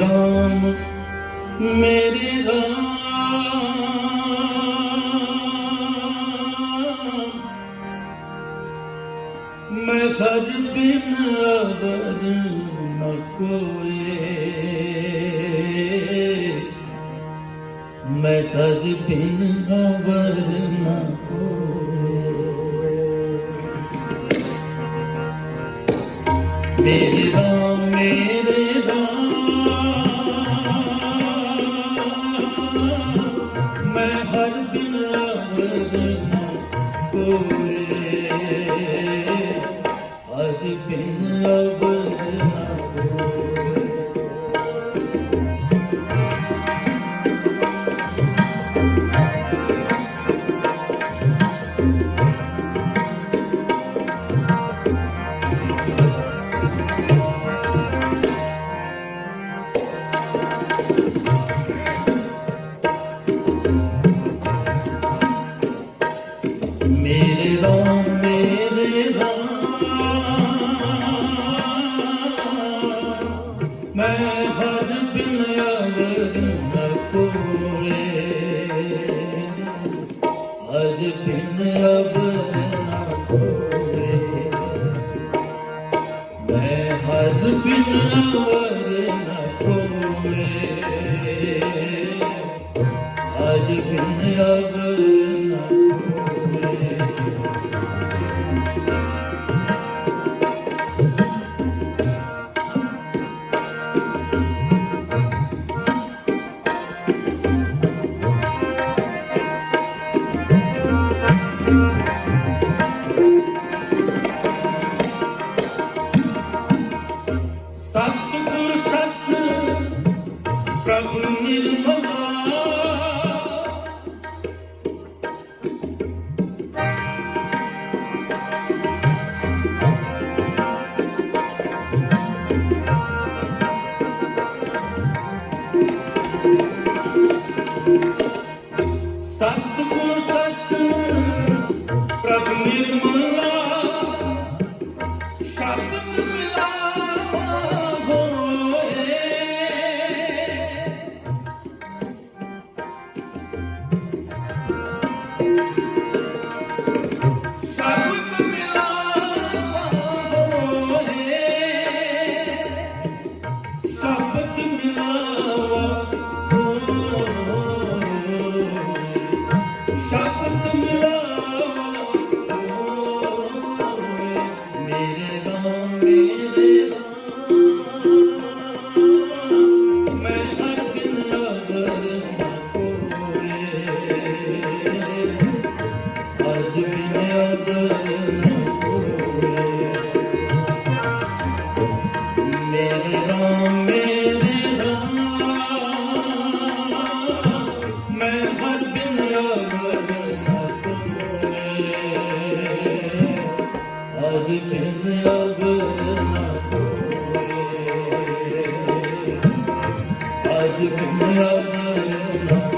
ਰਾਮ, ਮੇਰੇ ਰਾਮ। ਮੈਂ ਖਜ ਬਿਨ ਅਬਰ ਨ ਕੋਏ। ਮੈਂ ਖਜ ਬਿਨ ਅਬਰ ਨ ਕੋਏ। ਮੇਰੇ ਰਾਮ, ਮੇਰੇ ਕੋਏ ਹਰ ਮੇਰੇ ਰਾਮ ਮੇਰੇ ਰਾਮ। ਮੈਂ ਹਰ ਬਿਨ ਅਵਰ ਨ ਕੋਏ ਹਰ ਬਿਨ ਅਵਰ ਨ ਕੋਏ ਮੈਂ ਹਰ ਬਿਨ ਅਵਰ ਨ ਕੋਏ ਹਰ ਬਿਨ ਅਵਰ ਸਤਿਗੁਰ ਸੱਚ ਪ੍ਰਭ ਨਿਰਮਲਾ ਸ਼ਬਦ ਮਿਲਾਵਾ ਅਵਰ ਨ